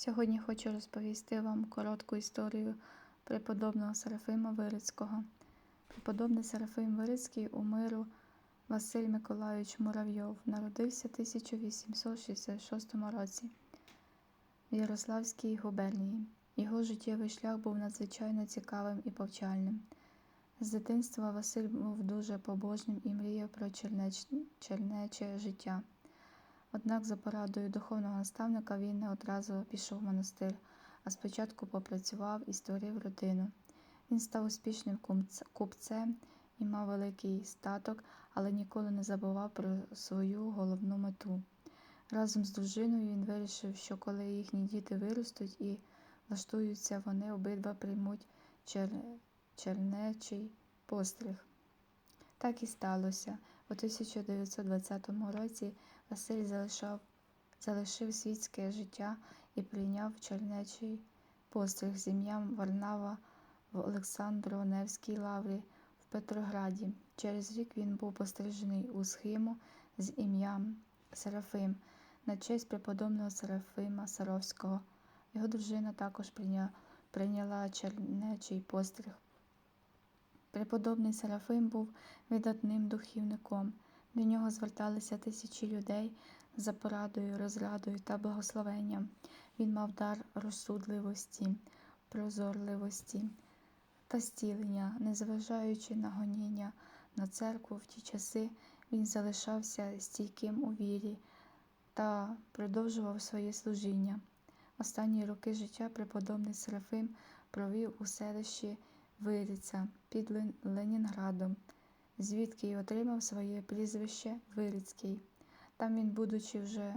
Сьогодні хочу розповісти вам коротку історію преподобного Серафима Вирицького. Преподобний Серафим Вирицький у миру Василь Миколайович Муравйов народився в 1866 році в Ярославській губернії. Його життєвий шлях був надзвичайно цікавим і повчальним. З дитинства Василь був дуже побожним і мріяв про чернеч... чернече життя. Однак за порадою духовного наставника він не одразу пішов в монастир, а спочатку попрацював і створив родину. Він став успішним купцем і мав великий статок, але ніколи не забував про свою головну мету. Разом з дружиною він вирішив, що коли їхні діти виростуть і влаштуються, вони обидва приймуть чер... чернечий постриг. Так і сталося. У 1920 році Василь залишав, залишив світське життя і прийняв чернечий постриг з ім'ям Варнава в Олександро-Невській лаврі в Петрограді. Через рік він був пострижений у схиму з ім'ям Серафим на честь преподобного Серафима Саровського. Його дружина також прийня, прийняла чернечий постриг. Преподобний Серафим був видатним духівником. До нього зверталися тисячі людей за порадою, розрадою та благословенням. Він мав дар розсудливості, прозорливості та зцілення, незважаючи на гоніння на церкву в ті часи, він залишався стійким у вірі та продовжував своє служіння. Останні роки життя преподобний Серафим провів у селищі Вириця під Ленінградом, звідки й отримав своє прізвище Вирицький. Там він, будучи вже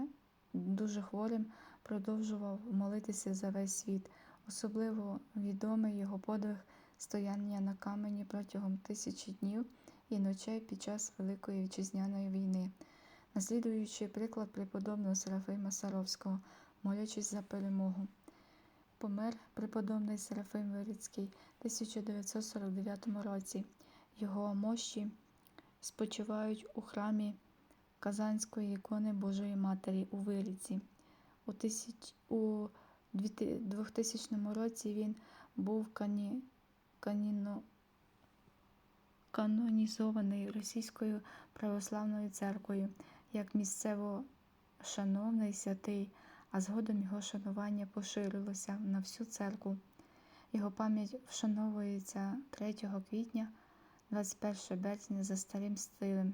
дуже хворим, продовжував молитися за весь світ. Особливо відомий його подвиг стояння на камені протягом тисячі днів і ночей під час Великої Вітчизняної війни, наслідуючи приклад преподобного Серафима Саровського, молячись за перемогу. Помер преподобний Серафим Вирицький в 1949 році. Його мощі спочивають у храмі Казанської ікони Божої Матері у Виріці. У, тисяч... у 2000 році він був кані... каніно... канонізований Російською православною церквою як місцево шановний святий, а згодом його шанування поширилося на всю церкву. Його пам'ять вшановується 3 квітня, 21 березня за старим стилем.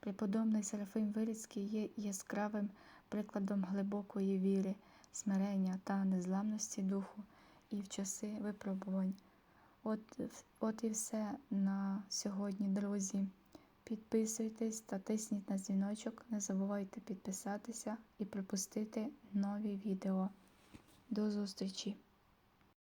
Преподобний Серафим Вирицький є яскравим прикладом глибокої віри, смирення та незламності духу і в часи випробувань. От, от і все на сьогодні, друзі. Підписуйтесь та тисніть на дзвіночок. Не забувайте підписатися і пропустити нові відео. До зустрічі!